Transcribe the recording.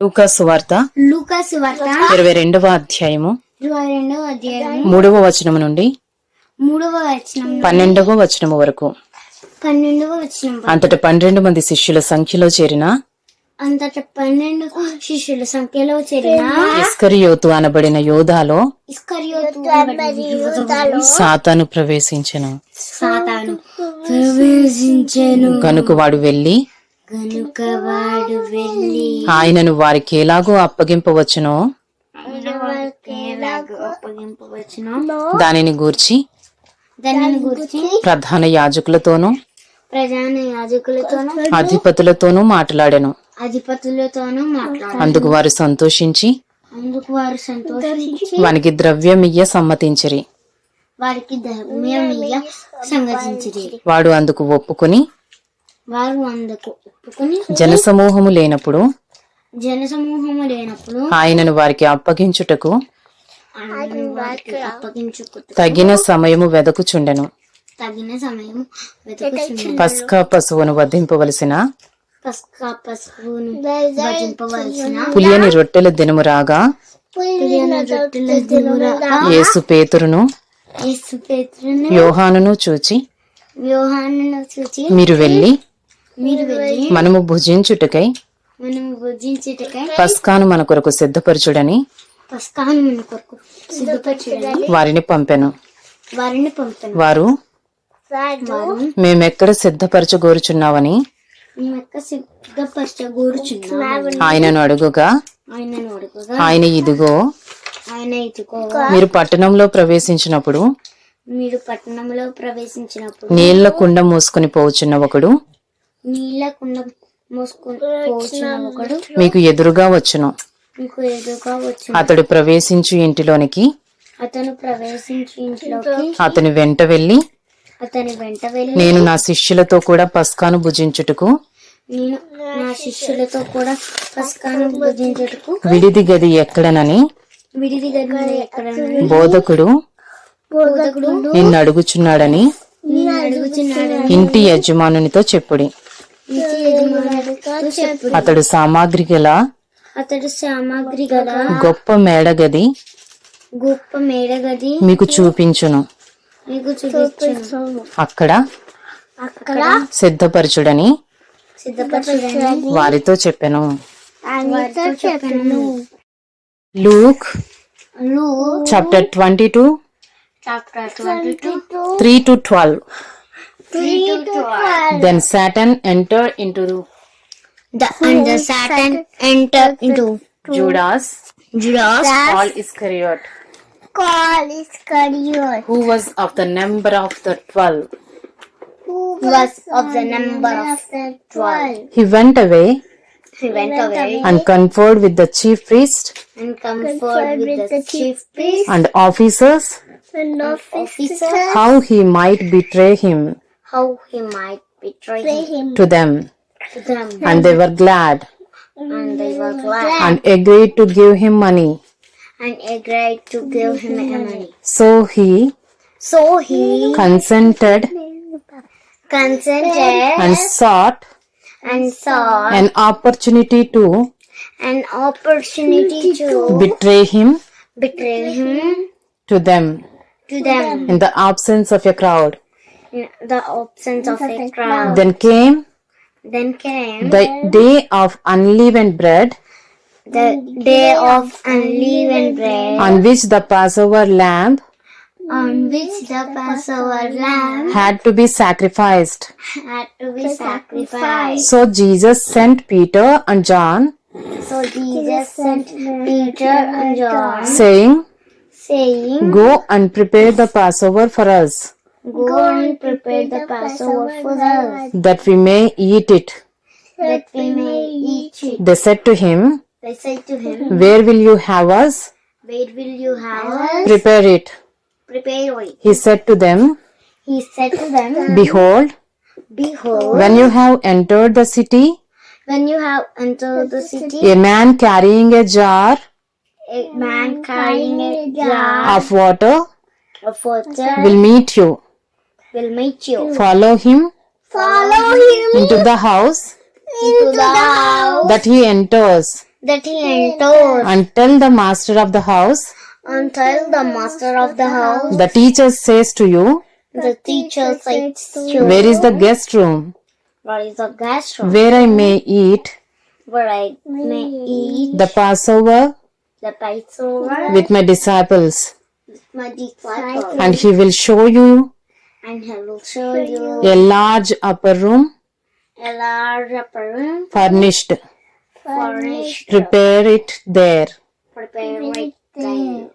లూకాసు వార్త. లూకాసు వార్త. ఇరవై రెండవ అధ్యాయము. ఇరవై రెండవ అధ్యాయం మూడవ వచనము నుండి మూడవ వచనం పన్నెండవ వచనము వరకు. పన్నెండవ వచనం అంతట పన్నెండు మంది శిష్యుల సంఖ్యలో చేరిన అంతట పన్నెండు శిష్యుల సంఖ్యలో చేరిన ఇస్కరియోతు అనబడిన యోధాలో ఇస్కరియోతు సాతాను ప్రవేశించెను. సాతాను ప్రవేశించెను. కనుక వాడు వెళ్ళి గనుక వాడు వెళ్ళి ఆయనను వారికి ఎలాగో అప్పగింపవచ్చునో? దానిని గూర్చి దానిని గురించి ప్రధాన యాజకులతోనూ ప్రధాన యాజకులతోనూ అధిపతులతోనూ మాట్లాడెను. అధిపతులతోనూ మాట్లాడారు అందుకు వారు సంతోషించి అందుకు వారు సంతోషించి వానికి ద్రవ్యమియ్య సమ్మతించిరి. వారికి ధర్మీయ సంగతించిరి వాడు అందుకు ఒప్పుకొని వారు అందుకు ఒప్పుకుని జనసమూహము లేనప్పుడు జనసమూహము లేనప్పుడు ఆయనను వారికి అప్పగించుటకు ఆయన వారికి అప్పగించుకు తగిన సమయము వెదకుచుండెను. తగిన సమయం వెతుకుచుండెను పస్కా పశువును వధింపవలసిన పస్కా పులియని రొట్టెల దినము రాగా పులియన రొట్టెల దినురగా యేసు పేతురును యేసు పేతురును యోహానును చూచి వ్యూహాన్ని చూచి మీరు వెళ్ళి మనము భుజించుటకై మనము భుజించుటకై పస్కాను మన కొరకు సిద్ధపరచుడని పస్కాను మన కొరకు సిద్ధపరచడని వారిని పంపెను. వారిని పంపాను. వారు మేమెక్కడ సిద్ధపరచగోరుచున్నావని ఆయనను అడుగుగా ఆయనను అడుగుగా ఆయన ఇదిగో ఆయన ఇదిగో మీరు పట్టణంలో ప్రవేశించినప్పుడు మీరు పట్టణంలో ప్రవేశించినప్పుడు నీళ్ళ కుండ మూసుకుని పోచున్న ఒకడు నీళ్ళ కుండ ఒకడు. మీకు ఎదురుగా వచ్చును. మీకు ఎదురుగా వచ్చి అతడు ప్రవేశించు ఇంటిలోనికి అతను ప్రవేశించి ఇంట్లోకి అతని వెంట వెళ్ళి అతని వెంట వెళ్ళి నేను నా శిష్యులతో కూడా పస్కాను భుజించుటకు నేను నా శిష్యులతో కూడా పస్కాను భుజించుటకు విడిది గది ఎక్కడనని విడిది గది ఎక్కడ బోధకుడు బోధకుడు నిన్ను అడుగుచున్నాడని నేను అడుగుచున్నాడని ఇంటి యజమానునితో చెప్పుడి. అతడు సామాగ్రి గల అతడు సామాగ్రి గల గొప్ప మేడగది గొప్ప మేడగది మీకు చూపించును. మీకు చూపించును. అక్కడ అక్కడ సిద్ధపరచుడని వారితో చెప్పెను. వారితో చెప్పాను. లూక్లు chapter twenty two chapter twenty two three to twelve. 3 to 12. Then Saturn entered into the, the and the Saturn entered into Judas. Judas. Paul Iscariot. Paul Iscariot. Who was of the number of the twelve. Who was of the number of the twelve. He went away. He went away and conferred with the chief priest and conferred with the chief priest and officers and officers how he might betray him how he might betray him to them. to them. And they were glad And they were glad and agreed to give him money. and agreed to give him money. So he So he consented consented and sought and saw an opportunity to an opportunity to betray him betray him to them to them in the absence of a crowd. In the absence of a crowd. Then came Then came the day of unleavened bread the day of unleavened bread, on which the Passover lamb on which the Passover lamb had to be sacrificed. had to be sacrificed. So Jesus sent Peter and John, So Jesus sent Peter and John, saying, saying, Go and prepare the Passover for us, Go and prepare the Passover for us, that we may eat it. that we may eat it. They said to him, They said to him, Where will you have us? Where will you have us? Prepare it. Prepare it. He said to them, He said to them, Behold, Behold, when you have entered the city, when you have entered the city, a man carrying a jar a man carrying a jar of water of water will meet you. Will meet you. Follow him Follow him into the house into the house that he enters. that he entered until the master of the house, until the master of the house, the teacher says to you, the teacher says to Where is the guest room where is the guest room where I may eat where I may eat the Passover the Passover with my disciples? with my disciples, And he will show you and he will show you a large upper room a large upper room furnished. furnished. Prepare it there. Prepare it there.